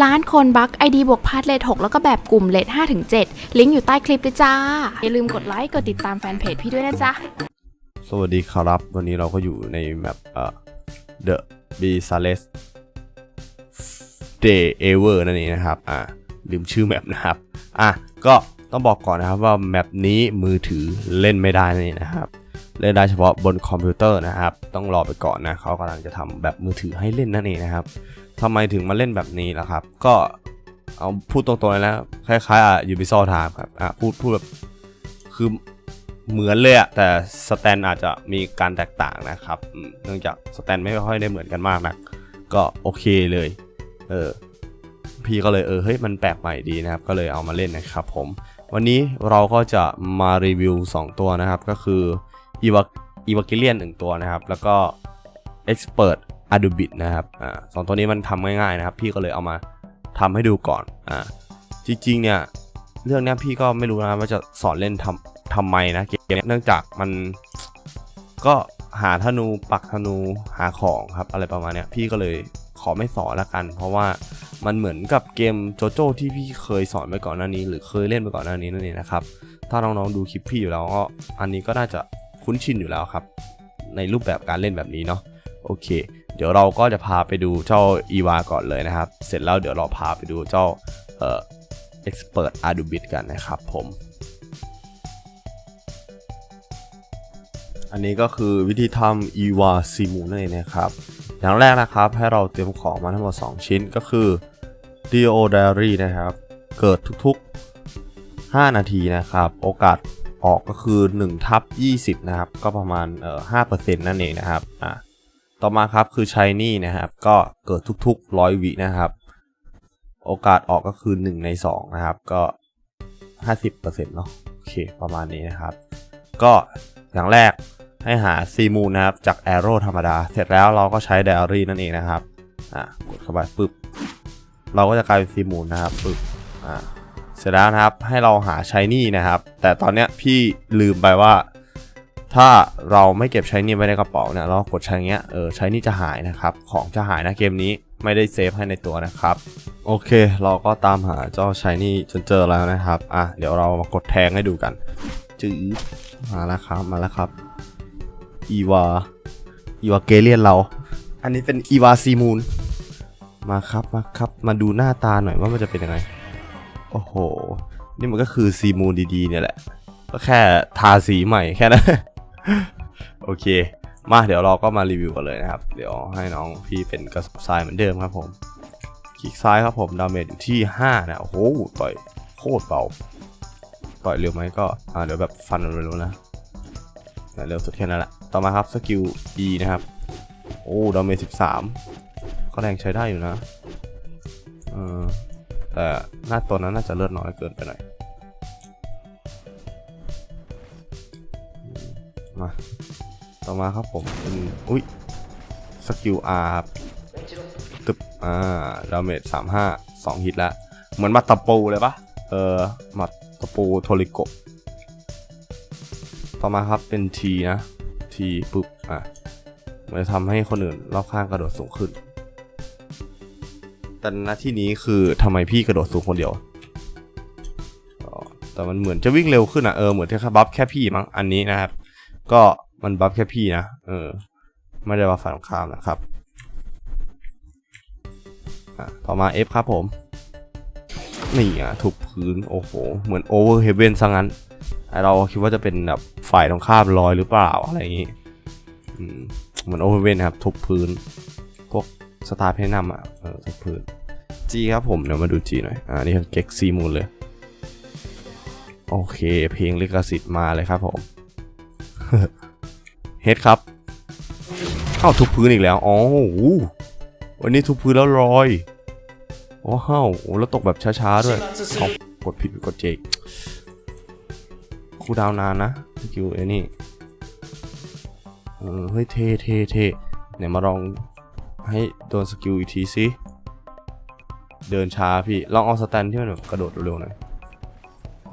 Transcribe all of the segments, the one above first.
ร้านคนบัก ID บวกพาร์ทเลท6แล้วก็แบบกลุ่มเลท5ถึง7ลิงก์อยู่ใต้คลิปเลยจ้า อย่าลืมกดไลค์ กดติดตามแฟนเพจพี่ด้วยนะจ๊ะ สวัสดีครับ วันนี้เราก็อยู่ในแมปเอ่อ The b i z a r r e s Day Ever นั่นเองนะครับ อ่า ลืมชื่อแมปนะครับ อะ ก็ต้องบอกก่อนนะครับว่าแมปนี้มือถือเล่นไม่ได้นั่นเองนะครับ เล่นได้เฉพาะบนคอมพิวเตอร์นะครับ ต้องรอไปก่อนนะเขากำลังจะทำแบบมือถือให้เล่นนั่นเองนะครับ ทำไมถึงมาเล่นแบบนี้ล่ะครับ ก็เอาพูดตรงๆเลยนะคล้ายๆอะ Ubisoft Time ครับอะพูดพูดแบบคือเหมือนเลยอะแต่สแตนอาจจะมีการแตกต่างนะครับ เนื่องจากสแตนไม่ค่อยได้เหมือนกันมากนะก็โอเคเลย เออ พี่ก็เลยเออเฮ้ยมันแปลกใหม่ดีนะครับ ก็เลยเอามาเล่นนะครับผม วันนี้เราก็จะมารีวิว 2 ตัวนะครับ ก็คืออีวาอีวากิเลียนหนึ่งตัวนะครับ แล้วก็ Expert a d u b i t นะครับอ่าสองตัวนี้มันทำง่ายๆนะครับ พี่ก็เลยเอามาทำให้ดูก่อนอ่าจริงๆเนี่ยเรื่องนี้พี่ก็ไม่รู้นะว่าจะสอนเล่นทำทำไมนะเกมเนี้ยเนื่องจากมันก็หาธนูปักธนูหาของครับอะไรประมาณเนี้ยพี่ก็เลยขอไม่สอนละกัน เพราะว่ามันเหมือนกับเกมโจโจ้ที่พี่เคยสอนไปก่อนหน้านี้ หรือเคยเล่นไปก่อนหน้านี้นั่นเองนะครับถ้าน้องๆดูคลิปพี่อยู่แล้วก็อันนี้ก็น่าจะคุ้นชินอยู่แล้วครับ ในรูปแบบการเล่นแบบนี้เนาะโอเค เดี๋ยวเราก็จะพาไปดูเจ้าอีวาก่อนเลยนะครับ เสร็จแล้วเดี๋ยวเราพาไปดูเจ้าเอ่อ Expert a d u b i t กันนะครับผมอันนี้ก็คือวิธีทำ EVA s i m u นั่นเองนะครับ อย่างแรกนะครับให้เราเตรียมของมาทั้งหมด 2 ชิ้นก็คือ Dio Diary นะครับ เกิดทุกๆ 5 นาทีนะครับ โอกาสออกก็คือ1ทับ20 นะครับ ก็ประมาณเอ่อ5%นั่นเองนะครับอะ ต่อมาครับคือ Shiny นะครับ ก็เกิดทุกๆ100วินะครับ โอกาสออกก็คือ 1 ใน 2 นะครับ ก็ 50%เนาะโอเคประมาณนี้นะครับ ก็อย่างแรกให้หาซีมูนะครับ จากแอโร่ธรรมดา เสร็จแล้วเราก็ใช้ไดอารี่นั่นเองนะครับ อะกดเข้าไปปึ๊บ เราก็จะกลายเป็นซีมูนนะครับปึ๊บ อ่า เสร็จแล้วนะครับให้เราหาชายนี่นะครับ แต่ตอนเนี้ยพี่ลืมไปว่า ถ้าเราไม่เก็บใชายนี่ไว้ในกระเป๋าเนี่ยเรากดใช้เงี้ยเออใชายนี่จะหายนะครับ ของจะหายนะเกมนี้ไม่ได้เซฟให้ในตัวนะครับ โอเค เราก็ตามหาเจ้าชายนี่จนเจอแล้วนะครับอะเดี๋ยวเรามากดแทงให้ดูกันจื้อมาแล้วครับมาแล้วครับอีวาอีวาเกเลียนเรา อันนี้เป็นอีวาซีมูนมาครับมาครับมาดูหน้าตาหน่อยว่ามันจะเป็นยังไงโอ้โห นี่มันก็คือซีมูนดีๆเนี่ยแหละก็แค่ทาสีใหม่แค่นั้น โอเค มาเดี๋ยวเราก็มารีวิวกันเลยนะครับ เดี๋ยวให้น้องพี่เป็นกระสอบทรายเหมือนเดิมครับผมคลิกซ้ายครับผมดาเมจอยู่ที่ 5 นะ โอ้โหต่อยโคตรเบาต่อยเร็วไหมก็อ่าเดี๋ยวแบบฟันเร็วๆนะแต่เร็วสุดแค่นั้นแหละต่อมาครับสกิล E นะครับ โอ้ดาเมจ13 ก็แรงใช้ได้อยู่นะเออแต่หน้าตัวนั้นน่าจะเลือดน้อยเกินไปหน่อย มา ต่อมาครับผมเป็นอุ้ยสกิล R ครับตึบอ่าดาเมจ35 2ฮิตแล้วเหมือนมาตะปูเลยปะเออมาตะปูโทริโกต่อมาครับเป็น T นะ T ปุ๊บอะมันจะทำให้คนอื่นรอบข้างกระโดดสูงขึ้น แต่ณที่นี้คือทำไมพี่กระโดดสูงคนเดียวแต่มันเหมือนจะวิ่งเร็วขึ้นอะเออเหมือนที่บัฟแค่พี่มั้งอันนี้นะครับ ก็มันบัฟแค่พี่นะ เออ ไม่ได้บัฟฝ่ายตรงข้ามนะครับอะต่อมา F ครับผม นี่อะถูกพื้น โอ้โห เหมือนโอเวอร์เฮเ n นซะงั้น เราคิดว่าจะเป็นแบบฝ่ายตรงข้ามลอยหรือเปล่า อะไรอย่างงี้เหมือนโอเวอร์เนครับ ทุบพื้น พวกสตาร์เพนัมอะเออทุบพื้น G ครับผม เดี๋ยวมาดู G หน่อย อ่า นี่คือเก็กซีมูลเลย โอเค เพลงลิขสิทธิ์มาเลยครับผม เฮดครับ เข้าทุบพื้นอีกแล้ว อ๋อวันนี้ทุบพื้นแล้วลอยว้าวโอ้แล้วตกแบบช้าๆด้วยเอากดผิดกดเจกคูดาวนานนะสกิลไอ้นี่เฮ้ยเท่เท่เท่เนี่ยมาลองให้โดนสกิลอีกทีสิเดินช้าพี่ ลองเอาสแตนที่มันแบบกระโดดเร็วๆหน่อย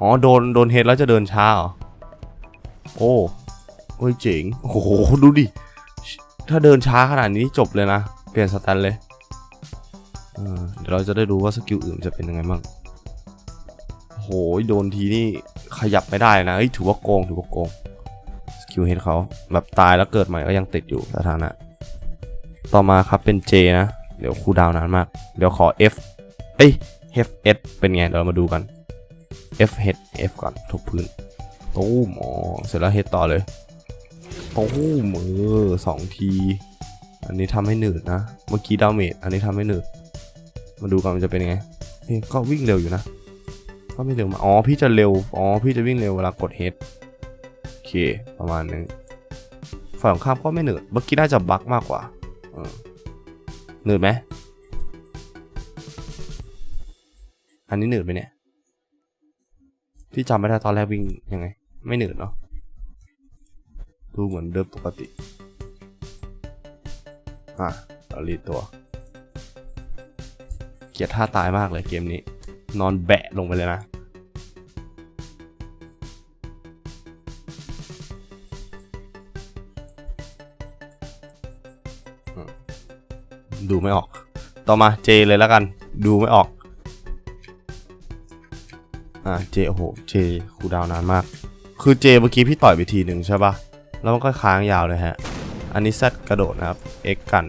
อ๋อ โดน โดนเฮดแล้วจะเดินช้าเหรอ โอ้ โอ้ยเจ๋ง โอ้โห ดูดิ ถ้าเดินช้าขนาดนี้จบเลยนะ เปลี่ยนสแตนเลยเดี๋ยวเราจะได้รู้ว่าสกิลอื่นจะเป็นยังไงบ้างโอ้โหโดนทีนี่ขยับไม่ได้นะเอ้ยถือว่าโกงถือว่าโกงสกิลเฮดเขาแบบตายแล้วเกิดใหม่ก็ยังติดอยู่สถานะ ต่อมาครับเป็น J นะ เดี๋ยวคูดาวนานมาก เดี๋ยวขอ F เอ้ย FS เป็นไงเดี๋ยวเรามาดูกัน F H F ก่อนทุบพื้นตู้มอเสร็จแล้ว H ต่อเลย ตู้มเออสองที อันนี้ทำให้หนืดนะ เมื่อกี้ดาเมจ อันนี้ทำให้หนืด มาดูกันมันจะเป็นยังไงนี่ก็วิ่งเร็วอยู่นะ ก็ไม่เร็วมา อ๋อ พี่จะเร็ว อ๋อ พี่จะวิ่งเร็วเวลากด H โอเค ประมาณนึงฝ่ายของข้ามก็ไม่หนืด เมื่อกี้น่าจะบั๊กมากกว่าเหนืดไหม อันนี้หนืดไหมเนี่ย พี่จำไม่ได้ตอนแรกวิ่งยังไง ไม่หนืดเนาะ ดูเหมือนเดิมปกติ อะเรารีดตัว เกียดท่าตายมากเลยเกมนี้ นอนแบะลงไปเลยนะ ดูไม่ออก ต่อมาเจเลยแล้วกัน ดูไม่ออก อ่าเจโอ้โห เจคูดาวน์นานมาก คือเจเมื่อกี้พี่ต่อยไปทีหนึ่งใช่ปะ แล้วมันก็ค้างยาวเลยฮะ อันนี้ Z กระโดดนะครับ X กัน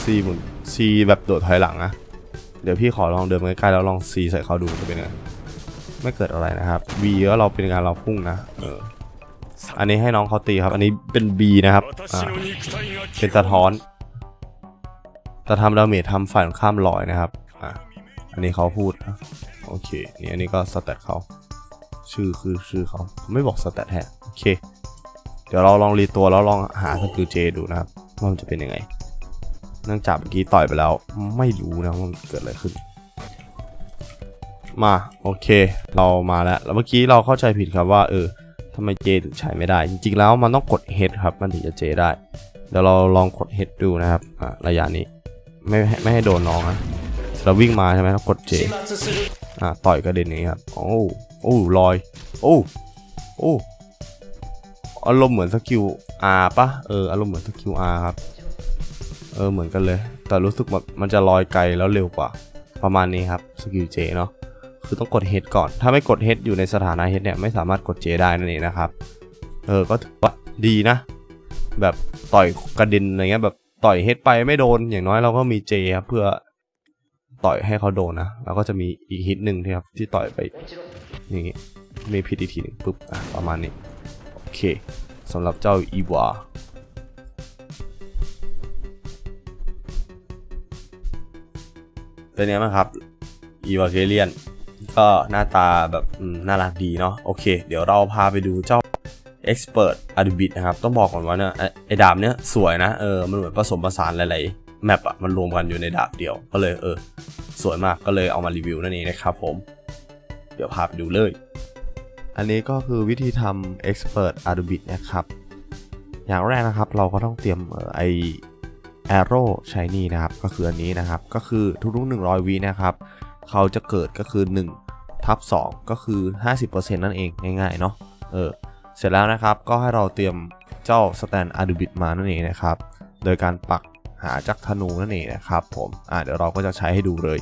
C หมุน C แบบโดดถอยหลังนะ เดี๋ยวพี่ขอลองเดินใกล้ๆแล้วลอง C ใส่เขาดูจะเป็นไง ไม่เกิดอะไรนะครับ V ก็เราเป็นการเราพุ่งนะ เออ อันนี้ให้น้องเขาตีครับ อันนี้เป็น B นะครับ อ่า เป็นสะท้อน จะทำดาเมจทำฝ่ายข้ามลอยนะครับ อ่าอันนี้เขาพูดนะโอเค นี่อันนี้ก็สแตทเขา ชื่อคือชื่อเขาเขาไม่บอกสแตทแฮะ โอเค ดี๋ยวเราลองรีตัวแล้วลองหาสกิลเจดูนะครับว่ามันจะเป็นยังไง เนื่องจากเมื่อกี้ต่อยไปแล้ว ไม่รู้นะว่ามันเกิดอะไรขึ้น มาโอเค เรามาแล้วแล้วเมื่อกี้เราเข้าใจผิดครับว่าเออทำไมเจถึงใช้ไม่ได้ จริงๆแล้วมันต้องกด H ครับ มันถึงจะเจได้ เดี๋ยวเราลองกด H ดูนะครับอะระยะนี้ไม่ไม่ให้โดนน้องนะเราวิ่งมาใช่ไหมแล้วกด J อ่าต่อยกระเด็นนี้ครับโอ้โอ้ลอย โอ้โอ้ อารมณ์เหมือนสกิล R ปะเอออารมณ์เหมือนสกิล R ครับ เออเหมือนกันเลย แต่รู้สึกแบบมันจะลอยไกลแล้วเร็วกว่า ประมาณนี้ครับสกิล J เนาะคือต้องกด H ก่อน ถ้าไม่กด H อยู่ในสถานะ H เนี่ยไม่สามารถกด J ได้นั่นเองนะครับ เออก็ถือว่าดีนะ แบบต่อยกระด็นอะไรเงี้ยแบบต่อย H ไปไม่โดนอย่างน้อยเราก็มี J ครับเพื่อต่อยให้เขาโดนนะแล้วก็จะมีอีกฮิตหนึ่งที่ครับที่ต่อยไปอย่างงี้มีพิษอีกทีหนึ่งปุ๊บอะประมาณนี้ เคสำหรับเจ้าอีวาเป็นไงบ้างครับอีวาเกเลียนก็หน้าตาแบบน่ารักดีเนาะโอเค เดี๋ยวเราพาไปดูเจ้า Expert a d u b i t นะครับ ต้องบอกก่อนว่าเนี่ยไอ้ไอ้ดาบเนี้ยสวยนะเออมันเหมือนผสมผสานหลายๆแมปอะมันรวมกันอยู่ในดาบเดียว ก็เลยเออ สวยมากก็เลยเอามารีวิวนั่นเองนะครับผม เดี๋ยวพาไปดูเลย อันนี้ก็คือวิธีทำ Expert a d u b i t นะครับ อย่างแรกนะครับเราก็ต้องเตรียมเอ่อไอ Arrow Shiny นะครับก็คืออันนี้นะครับ ก็คือทุกๆ100วินะครับเขาจะเกิดก็คือ1ทับ2ก็คือ 50%นั่นเองง่ายๆเนาะเออเสร็จแล้วนะครับก็ให้เราเตรียมเจ้า Stand a d u b i t มานั่นเองนะครับ โดยการปักหาจากธนูนั่นเองนะครับผมอ่าเดี๋ยวเราก็จะใช้ให้ดูเลย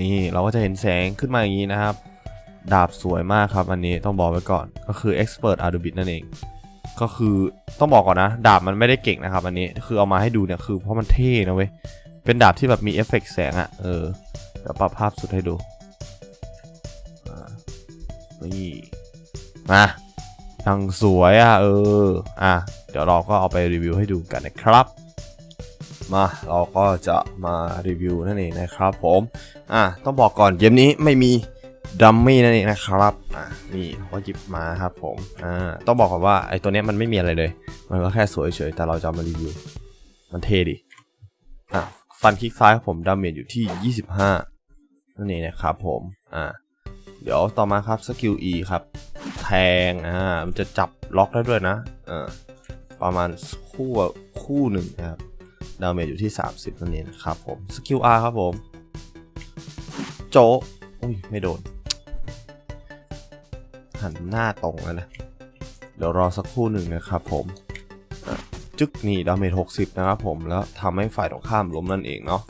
นี่เราก็จะเห็นแสงขึ้นมาอย่างนี้นะครับ ดาบสวยมากครับอันนี้ต้องบอกไว้ก่อนก็คือ Expert a d u b i t นั่นเอง ก็คือต้องบอกก่อนนะ ดาบมันไม่ได้เก่งนะครับ อันนี้คือเอามาให้ดูเนี่ยคือเพราะมันเท่นะเว้ยเป็นดาบที่แบบมีเอฟเฟกต์แสงอะเออเดี๋ยวปรับภาพสุดให้ดูนี่มายังสวยอะเอออะเดี๋ยวเราก็เอาไปรีวิวให้ดูกันนะครับ มาเราก็จะมารีวิวนั่นเองนะครับผมอะต้องบอกก่อนเกมนี้ไม่มีดัมมี่นั่นเองนะครับอะนี่เขาก็หยิบมาครับผมอ่าต้องบอกก่อนว่าไอ้ตัวเนี้ยมันไม่มีอะไรเลย มันก็แค่สวยเฉยแต่เราจะมารีวิว มันเท่ดิอะฟันคลิกซ้ายครับผมดาเมจอยู่ที่ 25 นั่นเองนะครับผมอ่าเดี๋ยวต่อมาครับสกิล E ครับ แทงอ่ามันจะจับล็อกได้ด้วยนะเออประมาณคู่คู่หนึ่งนะครับ ดาเมจอยู่ที่ 30 นั่นเองนะครับผมสกิล R ครับผม โจอุ้ย ไม่โดน หันหน้าตรงแล้วนะ เดี๋ยวรอสักครู่หนึ่งนะครับผมจึ๊กนี่ดาเมจ60 นะครับผม แล้วทำให้ฝ่ายตรงข้ามล้มนั่นเองเนาะ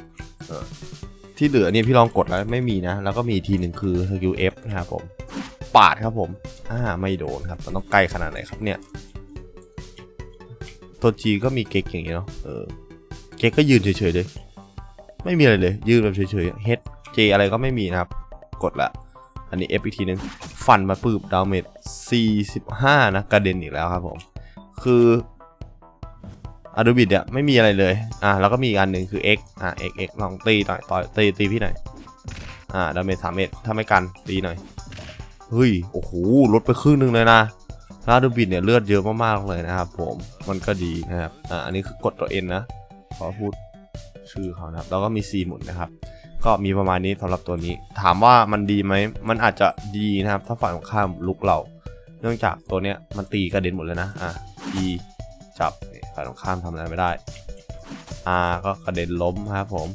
ที่เหลือเนี่ยพี่ลองกดแล้วไม่มีนะ แล้วก็มีทีหนึ่งคือสกิล F นะครับผม ปาดครับผมอ่าไม่โดนครับมันต้องไกล้ขนาดไหนครับเนี่ย ตัว G ก็มีเก๊กอย่างนี้เนาะเออ เก๊กก็ยืนเฉยๆเลย ไม่มีอะไรเลย ยืนแบบเฉยๆ H J อะไรก็ไม่มีนะครับ กดละ อันนี้ F อีกทีนึง ฟันมาปืบดาเมจ45 นะกระเด็นอีกแล้วครับผม คืออะดูบิดเนี่ยไม่มีอะไรเลย อ่าแล้วก็มีอีกอันหนึ่งคือ X อ่า X X ลองตีหน่อยต่อยตีตีพี่หน่อย อ่าดาเมจ3เมตรถ้าไม่กันตีหน่อย เฮ้ย โอ้โห ลดไปครึ่งหนึ่งเลยนะลาดูบิดเนี่ยเลือดเยอะมากๆเลยนะครับผม มันก็ดีนะครับ อ่า อันนี้คือกดตัวเอ็นนะ ขอพูดชื่อเขานะครับ แล้วก็มี C หมุนนะครับ ก็มีประมาณนี้สำหรับตัวนี้ ถามว่ามันดีไหม มันอาจจะดีนะครับ ถ้าฝ่ายตรงข้ามลุกเรา เนื่องจากตัวเนี้ยมันตีกระเด็นหมดเลยนะ อะ E จับฝ่ายตรงข้ามทำอะไรไม่ได้ R ก็กระเด็นล้มครับผม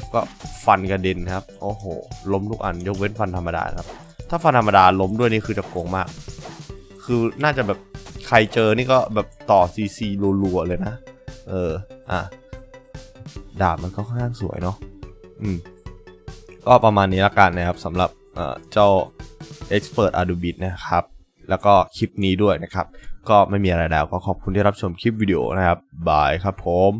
F ก็ฟันกระเด็นครับ โอ้โห ล้มทุกอัน ยกเว้นฟันธรรมดาครับ ถ้าฟันธรรมดาล้มด้วยนี่คือจะโกงมาก คือน่าจะแบบใครเจอนี่ก็แบบต่อ CC รัวๆเลยนะ เออ อะ ดาบมันก็ค่อนข้างสวยเนาะ อืม ก็ประมาณนี้ละกันนะครับสำหรับเอ่อเจ้า Expert adubit นะครับ แล้วก็คลิปนี้ด้วยนะครับ ก็ไม่มีอะไรแล้วก็ขอบคุณที่รับชมคลิปวิดีโอนะครับ บายครับผม